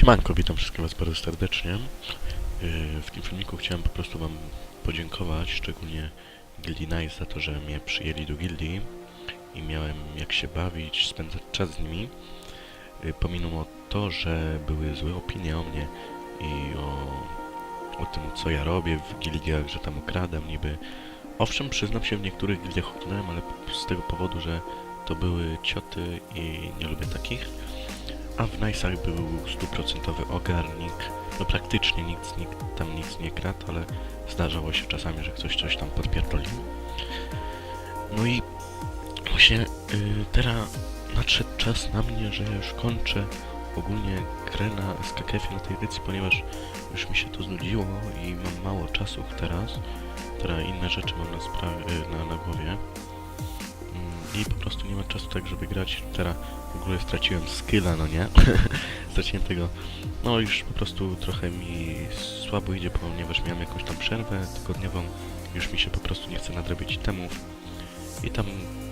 Siemanko, witam wszystkich Was bardzo serdecznie. Yy, W tym filmiku chciałem po prostu Wam podziękować, szczególnie Gildii Nice za to, że mnie przyjęli do gildii i miałem jak się bawić, spędzać czas z nimi. Yy, Pomimo to, że były złe opinie o mnie i o, o tym, co ja robię w gildiach, że tam okradam niby. Owszem, przyznam się, w niektórych gildiach okradałem, ale z tego powodu, że to były cioty i nie lubię takich. A w Nice'ach był stuprocentowy ogarnik. No praktycznie nikt, nikt tam nic nie kradł, ale zdarzało się czasami, że ktoś coś tam podpierdolił. No i właśnie y, teraz nadszedł czas na mnie, że ja już kończę ogólnie grę na SKKF na tej edycji, ponieważ już mi się to znudziło i mam mało czasu teraz. Teraz inne rzeczy mam na, y, na, na głowie. I po prostu nie ma czasu tak, żeby grać. Teraz w ogóle straciłem skilla, no nie? straciłem tego. No już po prostu trochę mi słabo idzie, ponieważ miałem jakąś tam przerwę tygodniową. Już mi się po prostu nie chce nadrobić temów. I tam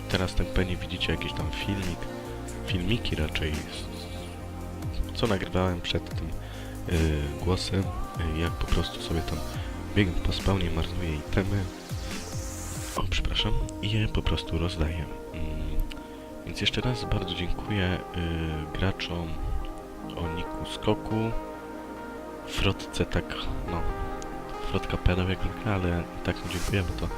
teraz tak pewnie widzicie jakiś tam filmik, filmiki raczej, co nagrywałem przed tym yy, głosem, yy, jak po prostu sobie tam biegam po spawnie, marnuję itemy. O, przepraszam. I je po prostu rozdaję. Więc jeszcze raz bardzo dziękuję y, graczom o niku Skoku, Frotce tak, no, Frotka padał jak zwykle, ale tak mu dziękuję, bo to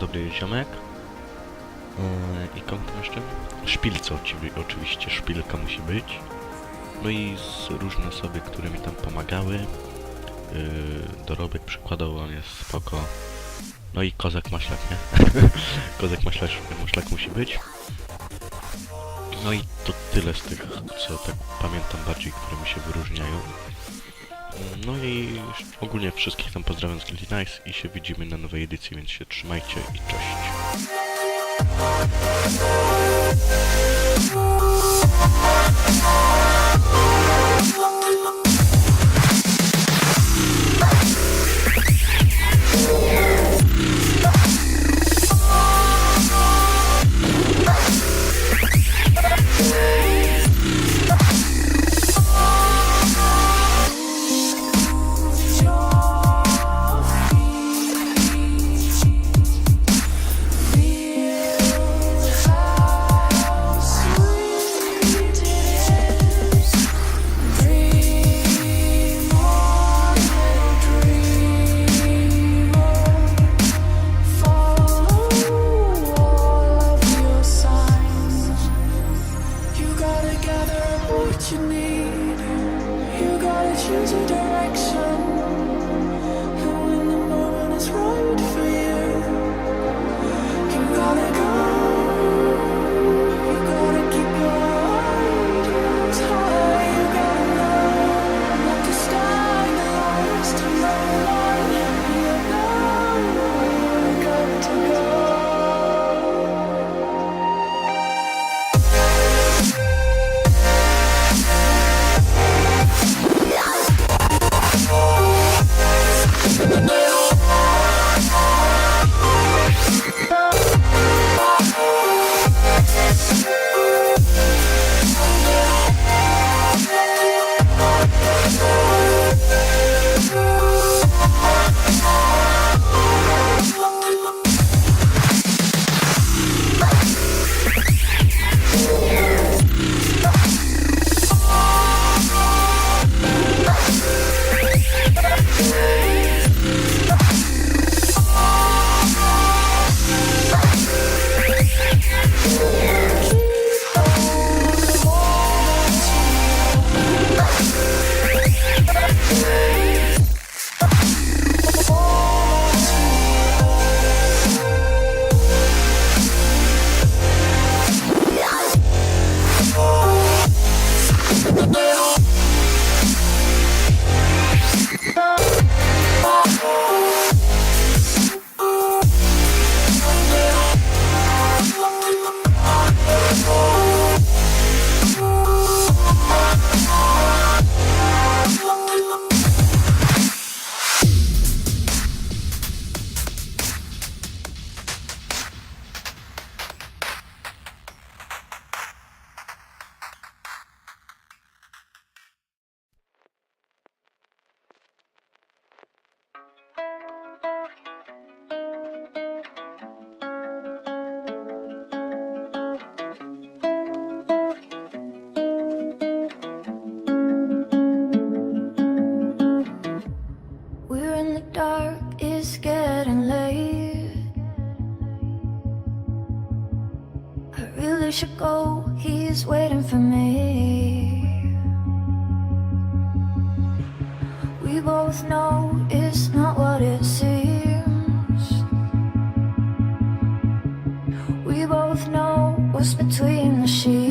dobry ziomek. Y, I komu tam jeszcze? Szpilce oczywi- oczywiście, szpilka musi być. No i z różne osoby, które mi tam pomagały. Y, dorobek przykładał, on jest spoko. No i kozak maślak, nie? kozak maślak, maślak musi być. No i to tyle z tych, co tak pamiętam bardziej, które mi się wyróżniają. No i ogólnie wszystkich tam pozdrawiam z Guilty Nice i się widzimy na nowej edycji, więc się trzymajcie i cześć. Should go, he's waiting for me. We both know it's not what it seems. We both know what's between the sheets.